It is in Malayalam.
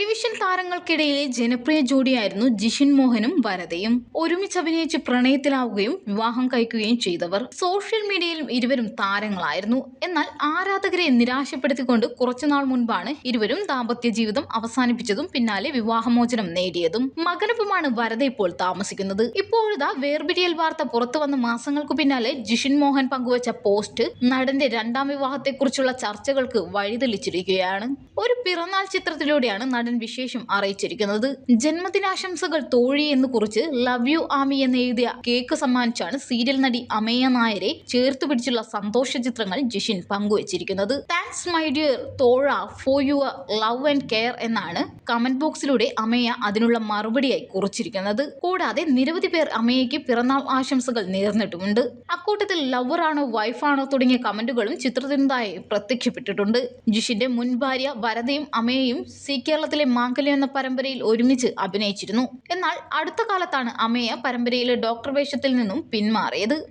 ടെലിവിഷൻ താരങ്ങൾക്കിടയിലെ ജനപ്രിയ ജോഡിയായിരുന്നു ജിഷിൻ മോഹനും വരതയും. ഒരുമിച്ച് അഭിനയിച്ച് പ്രണയത്തിലാവുകയും വിവാഹം കഴിക്കുകയും ചെയ്തവർ. സോഷ്യൽ മീഡിയയിലും ഇരുവരും താരങ്ങളായിരുന്നു. എന്നാൽ ആരാധകരെ നിരാശപ്പെടുത്തിക്കൊണ്ട് കുറച്ചുനാൾ മുൻപാണ് ഇരുവരും ദാമ്പത്യ ജീവിതം അവസാനിപ്പിച്ചതും പിന്നാലെ വിവാഹമോചനം നേടിയതും. മകനൊപ്പമാണ് വരത ഇപ്പോൾ താമസിക്കുന്നത്. ഇപ്പോഴിതാ വേർപിരിയൽ വാർത്ത പുറത്തു വന്ന മാസങ്ങൾക്ക് പിന്നാലെ ജിഷിൻ മോഹൻ പങ്കുവച്ച പോസ്റ്റ് നടന്റെ രണ്ടാം വിവാഹത്തെക്കുറിച്ചുള്ള ചർച്ചകൾക്ക് വഴിതെളിച്ചിരിക്കുകയാണ്. ഒരു പിറന്നാൾ ചിത്രത്തിലൂടെയാണ് നടൻ വിശേഷം അറിയിച്ചിരിക്കുന്നത് ജന്മദിനാശംസകൾ തോഴി എന്ന് കുറിച്ച് ലവ് യു ആമി എന്ന് എഴുതിയ കേക്ക് സമ്മാനിച്ചാണ് സീരിയൽ നടി അമേയ നായരെ ചേർത്ത് പിടിച്ചുള്ള സന്തോഷ ചിത്രങ്ങൾ ജിഷിൻ പങ്കുവച്ചിരിക്കുന്നത്. Thanks my dear Thozha for your love and care എന്നാണ് കമന്റ് ബോക്സിലൂടെ അമേയ അതിനുള്ള മറുപടിയായി കുറിച്ചിരിക്കുന്നത്. കൂടാതെ നിരവധി പേർ അമയയ്ക്ക് പിറന്നാൾ ആശംസകൾ നേർന്നിട്ടുമുണ്ട്. അക്കൂട്ടത്തിൽ ലവറാണോ വൈഫാണോ തുടങ്ങിയ കമന്റുകളും ചിത്രത്തിനുണ്ടായി പ്രത്യക്ഷപ്പെട്ടിട്ടുണ്ട്. ജിഷിന്റെ മുൻ ഭാര്യ വരതയും അമയയും സി കേരളത്തിലെ മാംഗല്യം എന്ന പരമ്പരയിൽ ഒരുമിച്ച് അഭിനയിച്ചിരുന്നു. എന്നാൽ അടുത്ത കാലത്താണ് അമേയ പരമ്പരയിലെ ഡോക്ടർ വേഷത്തിൽ നിന്നും പിന്മാറിയത്.